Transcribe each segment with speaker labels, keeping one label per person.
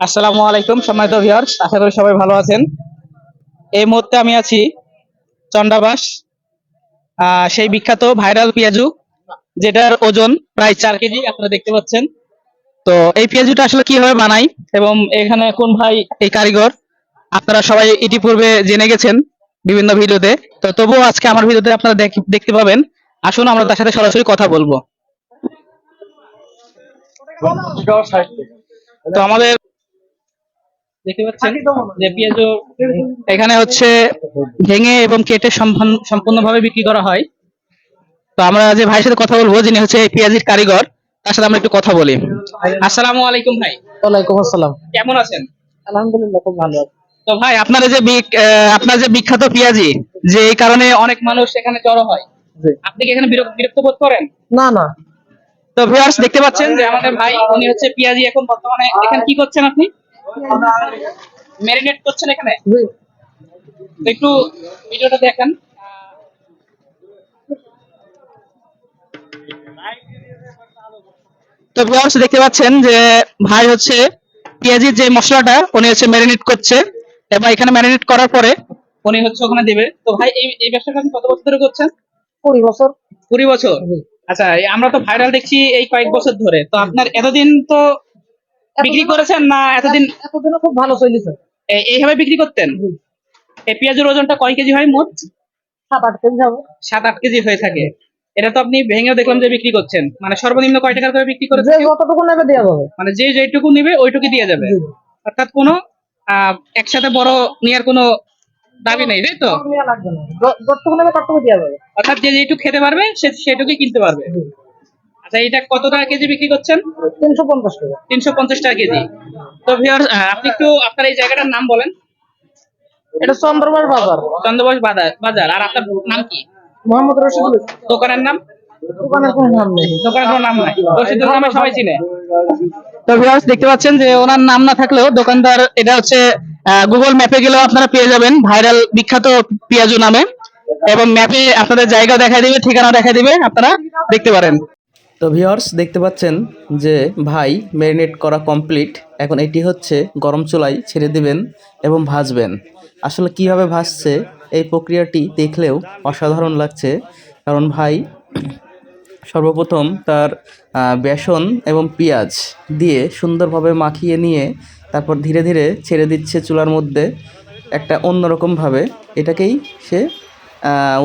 Speaker 1: আসসালামু আলাইকুম, সম্মানিত ভিউয়ার্স আশা করি সবাই ভালো আছেন। এই মুহূর্তে আমি আছি চন্ডাবাস সেই বিখ্যাত ভাইরাল পেঁয়াজু, যেটার ওজন প্রায় চার কেজি, আপনারা দেখতে পাচ্ছেন। তো এই পেঁয়াজুটা আসলে কীভাবে বানাই এবং এখানে কোন ভাই এই কারিগর, আপনারা সবাই ইতিপূর্বে জেনে গেছেন বিভিন্ন ভিডিওতে। তো তবুও আজকে আমার ভিডিওতে আপনারা দেখ- দেখতে পাবেন। আসুন, আমরা তার সাথে সরাসরি কথা বলব। তো আমাদের দেখতে পাচ্ছেন যে পেঁয়াজ এখানে হচ্ছে ভেঙে এবং কেটে সম্পূর্ণ- সম্পূর্ণভাবে বিক্রি করা হয়। তো আমরা যে ভাইয়ের সাথে কথা বলব যিনি হচ্ছে এই পেঁয়াজির কারিগর তার সাথে আমরা একটু কথা বলি। আসসালামু আলাইকুম ভাই।
Speaker 2: ওয়ালাইকুম আসসালাম।
Speaker 1: কেমন আছেন?
Speaker 2: আলহামদুলিল্লাহ খুব ভালো
Speaker 1: তো ভাই আপনার যে আপনার যে বিখ্যাত পেঁয়াজি যে এই কারণে অনেক মানুষ এখানে জড়ো হয় আপনি কি এখানে বিরক্ত বিরক্ত বোধ করেন?
Speaker 2: না না।
Speaker 1: তো ভিউয়ার্স দেখতে পাচ্ছেন যে আমাদের ভাই উনি হচ্ছে পেঁয়াজি এখন বর্তমানে এখানে কি করছেন আপনি? ম্যারিনেট করছেন এখানে? একটু ভিডিওটা দেখেন। তো ভিউয়ার্স দেখতে পাচ্ছেন যে ভাই হচ্ছে পেঁয়াজির যে মশলাটা উনি হচ্ছে ম্যারিনেট করছে। এবং এখানে ম্যারিনেট করার পরে উনি হচ্ছে ওখানে দেবে। তো ভাই এই এই ব্যবসাটা আপনি কত বছর ধরে করছেন?
Speaker 2: কুড়ি বছর।
Speaker 1: কুড়ি বছর? আচ্ছা আমরা তো ভাইরাল দেখছি এই কয়েক বছর ধরে। তো আপনার এতদিন তো বিক্রি করেছেন না? এতদিন
Speaker 2: এতদিনও খুব ভালো চলেছে।
Speaker 1: এই- এইভাবে বিক্রি করতেন? এই পেঁয়াজের ওজনটা কয় কেজি হয় মোট?
Speaker 2: সাত আট কেজি যাব
Speaker 1: সাত আট কেজি হয়ে থাকে। এটা তো আপনি ভেঙেও দেখলাম যে বিক্রি করছেন। মানে সর্বনিম্ন কয় টাকা করে বিক্রি
Speaker 2: যে
Speaker 1: করেছেন?
Speaker 2: যতটুকু নেবে দেওয়া যাবে।
Speaker 1: মানে যে যেটুকু নিবে ওইটুকু দিয়ে যাবে। অর্থাৎ কোনো একসাথে বড় নেওয়ার কোনো দাবি নেই তাই তো?
Speaker 2: কম লাগবে না। যতটুকু নেবে ততটুকু দেওয়া যাবে।
Speaker 1: অর্থাৎ যে যেটুকু খেতে পারবে সে সেটুকুই কিনতে পারবে। আচ্ছা এটা কত টাকা কেজি বিক্রি করছেন?
Speaker 2: তিনশো পঞ্চাশ টাকা।
Speaker 1: তিনশো পঞ্চাশ টাকা কেজি। তো ভিউয়ার আপনি একটু আপনার এই জায়গাটার নাম বলেন।
Speaker 2: এটা চন্দ্রবাস বাজার।
Speaker 1: চন্দ্রবাস বাজার বাজার। আর আপনার নাম কি?
Speaker 2: মোহাম্মদ রশিদুল
Speaker 1: দোকানের নাম?
Speaker 2: দোকানের কোনো নাম নেই।
Speaker 1: দোকানের কোনো নাম নাই। রশিদুল নামে সবাই চিনে। তো ভিউয়ার্স দেখতে পাচ্ছেন যে ওনার নাম না থাকলেও দোকানদার এটা হচ্ছে গুগল ম্যাপে গেলেও আপনারা পেয়ে যাবেন ভাইরাল বিখ্যাত পিয়াজু নামে। এবং ম্যাপে আপনাদের জায়গা দেখা দিবে ঠিকানা দেখা দিবে আপনারা দেখতে পারেন।
Speaker 3: তো ভিওর্স দেখতে পাচ্ছেন যে ভাই ম্যারিনেট করা কমপ্লিট। এখন এটি হচ্ছে গরম চুলায় ছেড়ে দিবেন এবং ভাজবেন। আসলে কীভাবে ভাজছে এই প্রক্রিয়াটি দেখলেও অসাধারণ লাগছে। কারণ ভাই সর্বপ্রথম তার বেসন এবং পেঁয়াজ দিয়ে সুন্দরভাবে মাখিয়ে নিয়ে তারপর ধীরে ধীরে ছেড়ে দিচ্ছে চুলার মধ্যে একটা অন্যরকমভাবে এটাকেই সে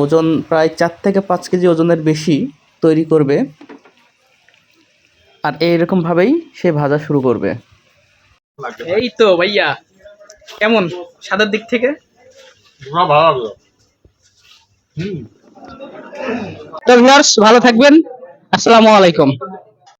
Speaker 3: ওজন প্রায় চার থেকে পাঁচ কেজি ওজনের বেশি তৈরি করবে। আর এইরকম ভাবেই সে ভাজা শুরু করবে।
Speaker 1: এই তো ভাইয়া কেমন? সাদার দিক থেকে? তো ভিউয়ার্স ভালো থাকবেন। আসসালামু আলাইকুম।